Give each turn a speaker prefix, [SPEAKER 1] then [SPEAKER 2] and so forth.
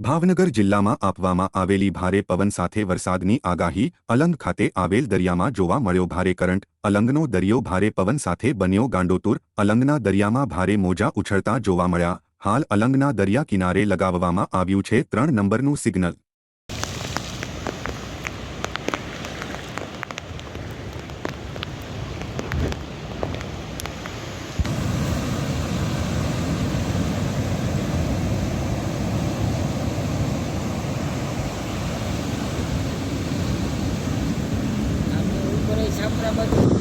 [SPEAKER 1] ભાવનગર જિલ્લામાં આપવામાં આવેલી ભારે પવન સાથે વરસાદની આગાહી, અલંગ ખાતે આવેલ દરિયામાં જોવા મળ્યો ભારે કરંટ, અલંગનો દરિયો ભારે પવન સાથે બન્યો ગાંડોતુર, અલંગના દરિયામાં ભારે મોજા ઉછળતા જોવા મળ્યા. હાલ અલંગના દરિયા કિનારે લગાવવામાં આવ્યું છે ત્રણ નંબરનું સિગ્નલ. about